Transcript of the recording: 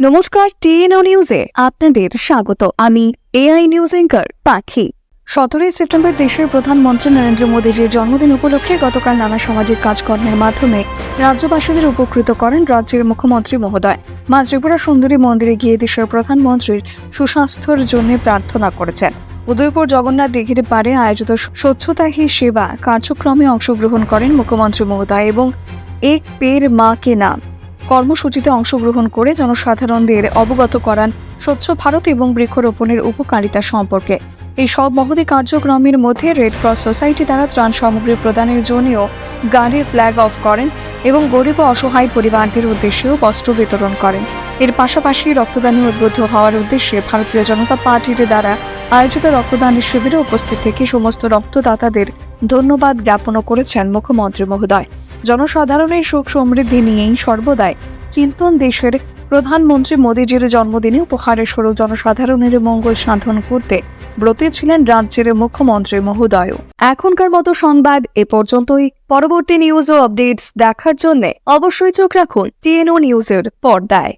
নমস্কার, টিএনও নিউজে আপনাদের স্বাগত। আমি এআই নিউজ এঙ্কার পাখি। সতেরোই সেপ্টেম্বর দেশের প্রধানমন্ত্রী নরেন্দ্র মোদীজির জন্মদিন উপলক্ষে গতকাল নানা সামাজিক কাজকর্মের মাধ্যমে রাজ্যবাসীদের উপকৃত করেন রাজ্যের মুখ্যমন্ত্রী মহোদয়। মা ত্রিপুরা সুন্দরী মন্দিরে গিয়ে দেশের প্রধানমন্ত্রীর সুস্বাস্থ্যের জন্য প্রার্থনা করেছেন। উদয়পুর জগন্নাথ দিঘির পারে আয়োজিত স্বচ্ছতা হি সেবা কার্যক্রমে অংশগ্রহণ করেন মুখ্যমন্ত্রী মহোদয় এবং এক পের মা কে নাম। কর্মসূচিতে অংশগ্রহণ করে জনসাধারণদের অবগত করান স্বচ্ছ ভারত এবং বৃক্ষরোপণের উপকারিতা সম্পর্কে। এই সব মহতি কার্যক্রমের মধ্যে রেড ক্রস সোসাইটি দ্বারা ত্রাণ সামগ্রী প্রদানের জন্যও গাড়ি ফ্ল্যাগ অফ করেন এবং গরিব অসহায় পরিবারদের উদ্দেশ্যেও বস্ত্র বিতরণ করেন। এর পাশাপাশি রক্তদানে উদ্বুদ্ধ হওয়ার উদ্দেশ্যে ভারতীয় জনতা পার্টির দ্বারা আয়োজিত রক্তদান শিবিরে উপস্থিত থেকে সমস্ত রক্তদাতাদের ধন্যবাদ জ্ঞাপনও করেছেন মুখ্যমন্ত্রী মহোদয়। জনসাধারণের সুখ সমৃদ্ধি নিয়েই সর্বদাই চিন্তন দেশের প্রধানমন্ত্রী মোদীজির জন্মদিনে উপহারের স্বরূপ জনসাধারণের মঙ্গল সাধন করতে ব্রতী ছিলেন রাজ্যের মুখ্যমন্ত্রী মহোদয়। এখনকার মতো সংবাদ এ পর্যন্তই। পরবর্তী নিউজ ও আপডেটস দেখার জন্য অবশ্যই চোখ রাখুন টিএনও নিউজের পর্দায়।